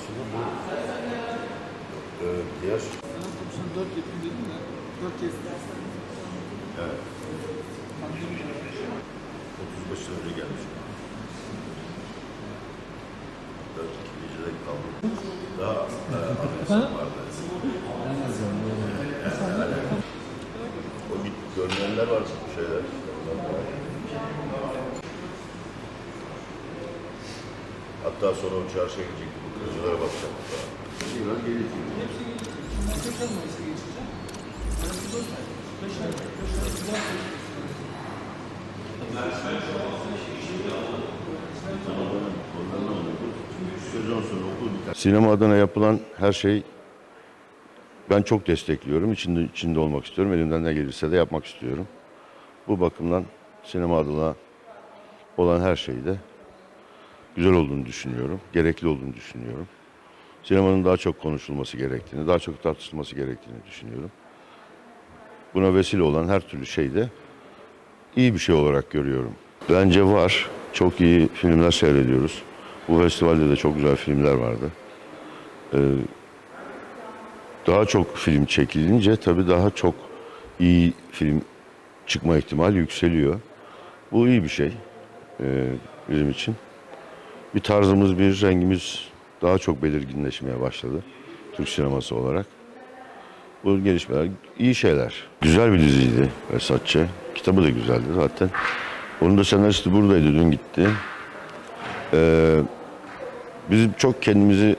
aslında bu e, diğer Sen 4 yapayım dedin de 4 kez. evet, Pandemi var. 35 sene önce gelmiş. 4 2 gecede kaldım. Daha e, anlayasım vardı. O git görünenler var şeyler. Hatta sonra o çarşıya gidecekti. Bu kırıcılara bakacak. Biraz gelişiyor. Hepsi gelecek. Bunlar tekrar Mayıs'a geçecek. Arası 4 ay. 5 ay. 5 ay. Bir daha geçecek. Sezon sonu okul biter. Sinema adına yapılan her şey ben çok destekliyorum. İçinde, içinde olmak istiyorum. Elimden ne gelirse de yapmak istiyorum. Bu bakımdan sinema adına olan her şeyde güzel olduğunu düşünüyorum. Gerekli olduğunu düşünüyorum. Sinemanın daha çok konuşulması gerektiğini, daha çok tartışılması gerektiğini düşünüyorum. Buna vesile olan her türlü şey de iyi bir şey olarak görüyorum. Bence var. Çok iyi filmler seyrediyoruz. Bu festivalde de çok güzel filmler vardı. Ee, daha çok film çekilince tabii daha çok iyi film çıkma ihtimali yükseliyor. Bu iyi bir şey ee, bizim için. Bir tarzımız, bir rengimiz daha çok belirginleşmeye başladı Türk sineması olarak. Bu gelişmeler iyi şeyler. Güzel bir diziydi Vesatçı. Kitabı da güzeldi zaten. Onun da senaristi buradaydı, dün gitti. Ee, biz çok kendimizi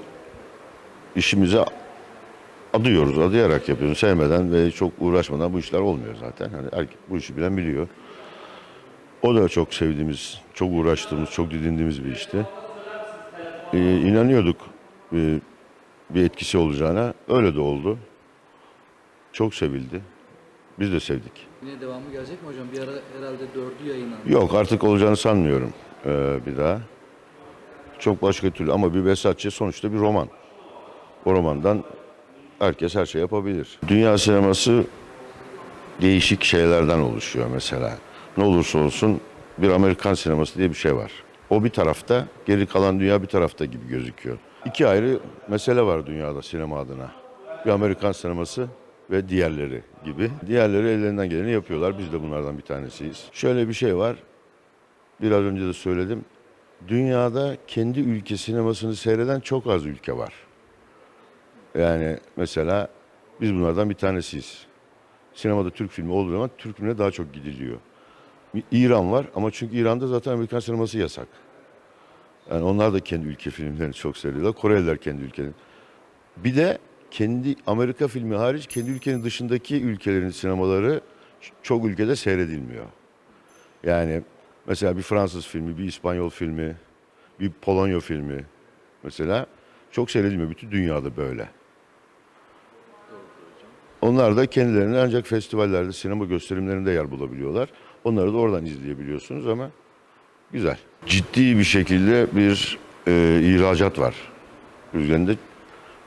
işimize adıyoruz, adayarak yapıyoruz. Sevmeden ve çok uğraşmadan bu işler olmuyor zaten. Hani erkek bu işi bilen biliyor. O da çok sevdiğimiz, çok uğraştığımız, çok didindiğimiz bir işti. Ee, inanıyorduk e, bir etkisi olacağına. Öyle de oldu. Çok sevildi. Biz de sevdik. Yine devamı gelecek mi hocam? Bir ara herhalde dördü yayınlandı. Yok artık olacağını sanmıyorum ee, bir daha. Çok başka türlü ama bir Vesatçı sonuçta bir roman. O romandan herkes her şey yapabilir. Dünya sineması değişik şeylerden oluşuyor mesela. Ne olursa olsun bir Amerikan sineması diye bir şey var. O bir tarafta, geri kalan dünya bir tarafta gibi gözüküyor. İki ayrı mesele var dünyada sinema adına. Bir Amerikan sineması ve diğerleri gibi. Diğerleri ellerinden geleni yapıyorlar. Biz de bunlardan bir tanesiyiz. Şöyle bir şey var. Biraz önce de söyledim. Dünyada kendi ülke sinemasını seyreden çok az ülke var. Yani mesela biz bunlardan bir tanesiyiz. Sinemada Türk filmi olduğu zaman Türk filmine daha çok gidiliyor. İran var ama çünkü İran'da zaten Amerikan sineması yasak. Yani onlar da kendi ülke filmlerini çok seyrediyorlar. Koreliler kendi ülkenin. Bir de kendi Amerika filmi hariç kendi ülkenin dışındaki ülkelerin sinemaları çok ülkede seyredilmiyor. Yani mesela bir Fransız filmi, bir İspanyol filmi, bir Polonya filmi mesela çok seyredilmiyor. Bütün dünyada böyle. Onlar da kendilerini ancak festivallerde, sinema gösterimlerinde yer bulabiliyorlar. Onları da oradan izleyebiliyorsunuz ama güzel. Ciddi bir şekilde bir e, ihracat var. Üzerinde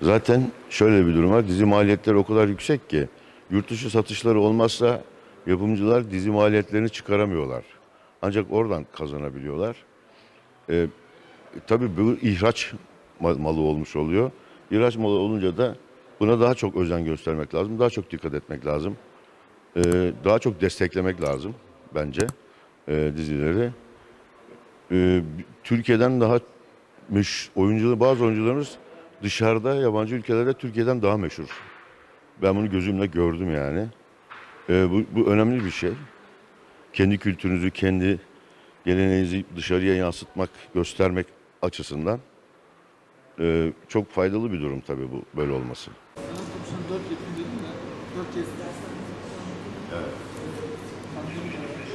zaten şöyle bir durum var. Dizi maliyetleri o kadar yüksek ki yurt dışı satışları olmazsa yapımcılar dizi maliyetlerini çıkaramıyorlar. Ancak oradan kazanabiliyorlar. E, tabii bu ihraç ma- malı olmuş oluyor. İhraç malı olunca da buna daha çok özen göstermek lazım. Daha çok dikkat etmek lazım. E, daha çok desteklemek lazım bence e, dizileri. E, Türkiye'den daha meş, oyuncular, bazı oyuncularımız dışarıda yabancı ülkelerde Türkiye'den daha meşhur. Ben bunu gözümle gördüm yani. E, bu, bu önemli bir şey. Kendi kültürünüzü, kendi geleneğinizi dışarıya yansıtmak, göstermek açısından e, çok faydalı bir durum tabii bu böyle olması. 4 yapayım